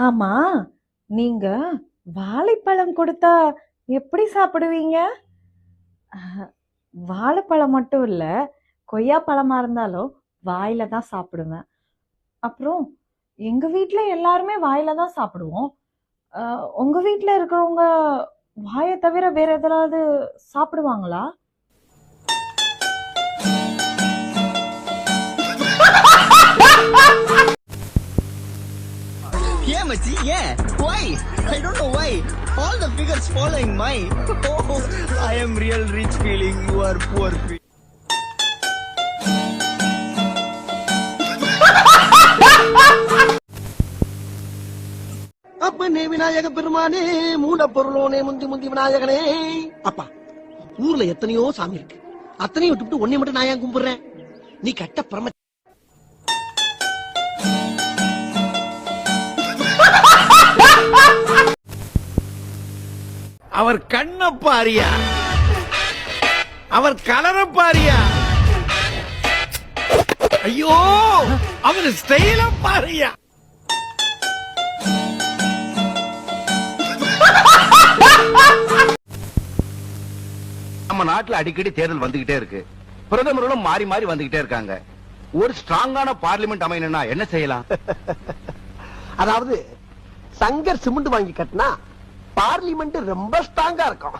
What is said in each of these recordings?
ஆமா நீங்க வாழைப்பழம் கொடுத்தா எப்படி சாப்பிடுவீங்க? அஹ், வாழைப்பழம் மட்டும் இல்ல கொய்யாப்பழமா இருந்தாலும் வாயில தான் சாப்பிடுவேன். அப்புறம் எங்க வீட்ல எல்லாருமே வாயில தான் சாப்பிடுவோம். அஹ், உங்க வீட்ல இருக்கிறவங்க வாயை தவிர வேற எதாவது சாப்பிடுவாங்களா? Yeah, Machi, yeah. Why? I don't know why. All the figures following mine. Oh, I am real rich feeling you are poor feeling. அப்பனே விநாயக பெருமானே மூட பொருளோனே முந்தி முந்தி விநாயகனே அப்பா ஊர்ல எத்தனையோ சாமி இருக்கு அத்தனையும் விட்டுவிட்டு ஒன்னே மட்டும் நான் ஏன் கும்பிடுறேன் நீ கட்ட பிரம அவர் கண்ண பாரியா? அவர் கலர பாரியா? ஐயோ அவர் ஸ்டைல பாரியா? நம்ம நாட்டுல அடிக்கடி தேர்தல் வந்துகிட்டே இருக்கு. பிரதமர்களும் மாறி மாறி வந்துகிட்டே இருக்காங்க. ஒரு ஸ்ட்ராங்கான பார்லிமெண்ட் அமையணும்னா என்ன செய்யலாம்? அதாவது சங்கர் சிமெண்ட் வாங்கி கட்டினா பார்லிமெண்ட் ரொம்ப ஸ்ட்ராங்கா இருக்கும்.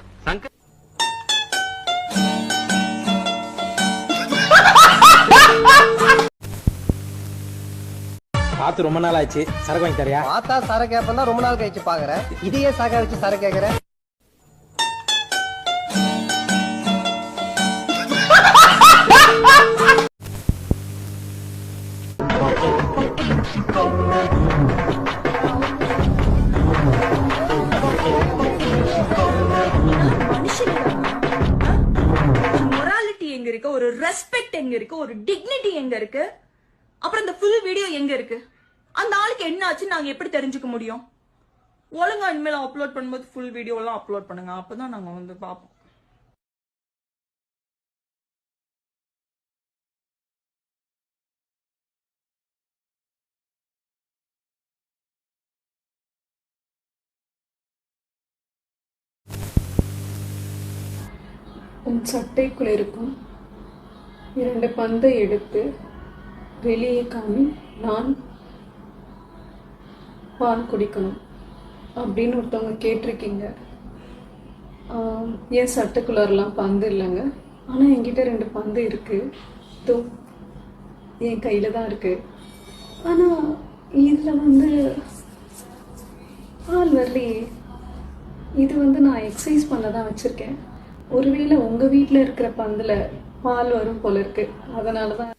பார்த்து ரொம்ப நாள் ஆச்சு. சரக்கு வாங்கி தரியா பார்த்தா சர கேப்பா ரொம்ப நாள் கழிச்சு பாக்குற இதையே சாக வச்சு சர கேக்குற மொராலிட்டி ரெஸ்பெக்ட் எங்க இருக்கு ஒரு டிக்னிட்டி எங்க இருக்கு அப்புறம் இந்த ஃபுல் வீடியோ எங்க இருக்கு? அந்த ஆளுக்கு என்ன ஆச்சு நாங்க எப்படி தெரிஞ்சுக்க முடியும்? ஒழுங்கா இனிமேல் அப்லோட் பண்ணும்போது ஃபுல் வீடியோலாம் அப்லோட் பண்ணுங்க. அப்பதான் நாங்க வந்து பார்ப்போம். உன் சட்டைக்குள் இருக்கும். இரண்டு பந்தை எடுத்து வெளியே காமி நான் பால் குடிக்கணும் அப்படின்னு ஒருத்தவங்க கேட்டிருக்கீங்க. ஆம், என் பந்து இல்லைங்க? ஆனால் என்கிட்ட ரெண்டு பந்து இருக்குது தோ என் கையில் தான் இருக்குது ஆனால் இதில் வந்து பால் வரலையே. இது வந்து நான் எக்ஸசைஸ் பண்ண தான் வச்சுருக்கேன். ஒருவேளை உங்கள் வீட்டில் இருக்கிற பந்தில் பால் வரும் போல இருக்கு. அதனால தான்